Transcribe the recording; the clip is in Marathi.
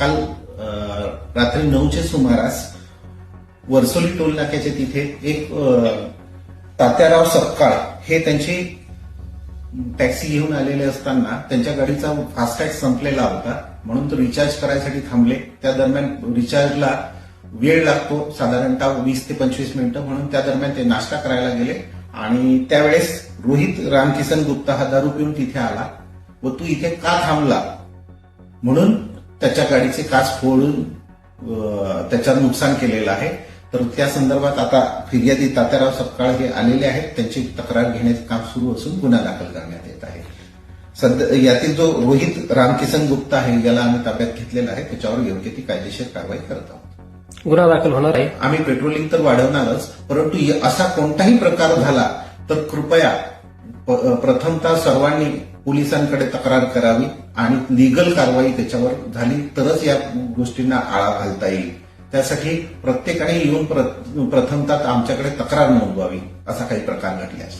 काल रात्री नऊच्या सुमारास वर्सोली टोल नाक्याच्या तिथे एक तात्याराव सपकाळ हे त्यांची टॅक्सी घेऊन आलेले असताना त्यांच्या गाडीचा फास्टॅग संपलेला होता. म्हणून तो रिचार्ज करायसाठी थांबले. त्या दरम्यान रिचार्जला वेळ लागतो साधारणतः वीस ते पंचवीस मिनिटं. म्हणून त्या दरम्यान ते नाश्ता करायला गेले. आणि त्यावेळेस रोहित रामकिसन गुप्ता हा दारू पिऊन तिथे आला व तू इथे का थांबला? म्हणून त्याच्या गाडीचे काच फोडून अं, त्याचं नुकसान केलेलं आहे. तर त्या संदर्भात आता फिर्यादी तात्याराव सपकाळ हे आलेले आहेत. त्यांची तक्रार घेण्याचे काम सुरू असून गुन्हा दाखल करण्यात येत आहे. सध्या यातील जो रोहित रामकिसन गुप्ता आहे याला आम्ही ताब्यात घेतलेला आहे. त्याच्यावर योग्य ती कायदेशीर कारवाई करत आहोत. गुन्हा दाखल होणार आहे. आम्ही पेट्रोलिंग तर वाढवणारच परंतु असा कोणताही प्रकार झाला तर कृपया प्रथमतः सर्वांनी पोलिसांकडे तक्रार करावी आणि लिगल कारवाई त्याच्यावर झाली तरच या गोष्टींना आळा घालता येईल. त्यासाठी प्रत्येकाने येऊन प्रथमतः आमच्याकडे तक्रार नोंदवावी असा काही प्रकार घडल्यास.